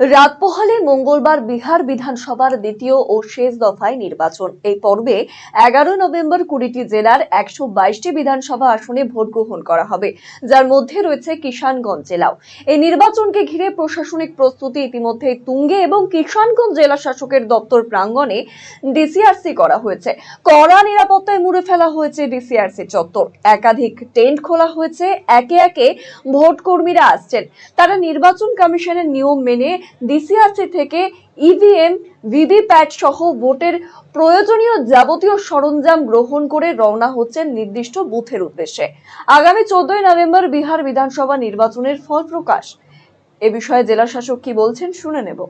রাত পোহালে মঙ্গলবার বিহার বিধানসভার দ্বিতীয় ও শেষ দফায় নির্বাচন। এই পর্বে এগারো নভেম্বর কুড়িটি জেলার একশো বাইশটি বিধানসভা আসনে ভোট গ্রহণ করা হবে, যার মধ্যে রয়েছে কিষানগঞ্জ জেলাও। এই নির্বাচনকে ঘিরে প্রশাসনিক প্রস্তুতি ইতিমধ্যে তুঙ্গে এবং কিষানগঞ্জ জেলা শাসকের দপ্তর প্রাঙ্গণে ডিসিআরসি করা হয়েছে। কড়া নিরাপত্তায় মুড়ে ফেলা হয়েছে ডিসিআরসি চত্বর। একাধিক টেন্ট খোলা হয়েছে। একে একে ভোট কর্মীরা আসছেন। তারা নির্বাচন কমিশনের নিয়ম মেনে ডিসিআরসি থেকে ইভিএম ভিভিপ্যাট সহ ভোটের প্রয়োজনীয় যাবতীয় সরঞ্জাম গ্রহণ করে রওনা হচ্ছেন নির্দিষ্ট বুথের উদ্দেশ্যে আগামী চোদ্দই নভেম্বর বিহার বিধানসভা নির্বাচনের ফল প্রকাশ এ বিষয়ে জেলা শাসক কি বলছেন শুনে নেব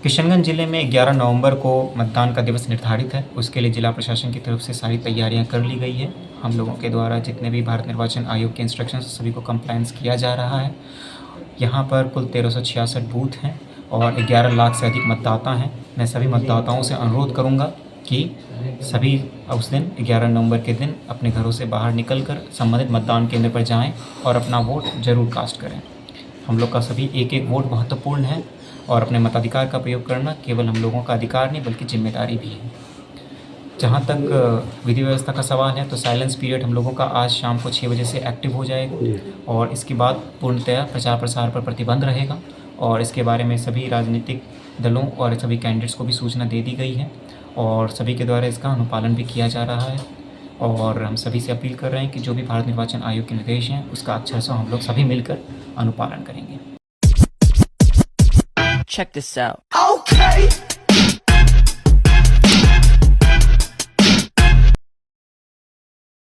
किशनगंज जिले में 11 नवंबर को मतदान का दिवस निर्धारित है उसके लिए जिला प्रशासन की तरफ से सारी तैयारियां कर ली गई है हम लोगों के द्वारा जितने भी भारत निर्वाचन आयोग के इंस्ट्रक्शन सभी को कंप्लायंस किया जा रहा है यहाँ पर कुल तेरह बूथ हैं और 11 लाख से अधिक मतदाता हैं। मैं सभी मतदाताओं से अनुरोध करूँगा कि सभी उस दिन 11 नवंबर के दिन, अपने घरों से बाहर निकलकर संबंधित मतदान केंद्र पर जाएँ और अपना वोट ज़रूर कास्ट करें। हम लोग का सभी एक एक वोट महत्वपूर्ण है और अपने मताधिकार का प्रयोग करना केवल हम लोगों का अधिकार नहीं, बल्कि ज़िम्मेदारी भी है। जहाँ तक विधि व्यवस्था का सवाल है तो साइलेंस पीरियड हम लोगों का आज शाम को छः बजे से एक्टिव हो जाएगा। और इसके बाद पूर्णतया प्रचार प्रसार पर प्रतिबंध रहेगा। और इसके बारे में सभी राजनीतिक दलों और सभी कैंडिडेट्स को भी सूचना दे दी गई है। और सभी के द्वारा इसका अनुपालन भी किया जा रहा है। और हम सभी से अपील कर रहे हैं कि जो भी भारत निर्वाचन आयोग के निर्देश हैं उसका अक्षर से हम लोग सभी मिलकर अनुपालन करेंगे। Check this out. Okay.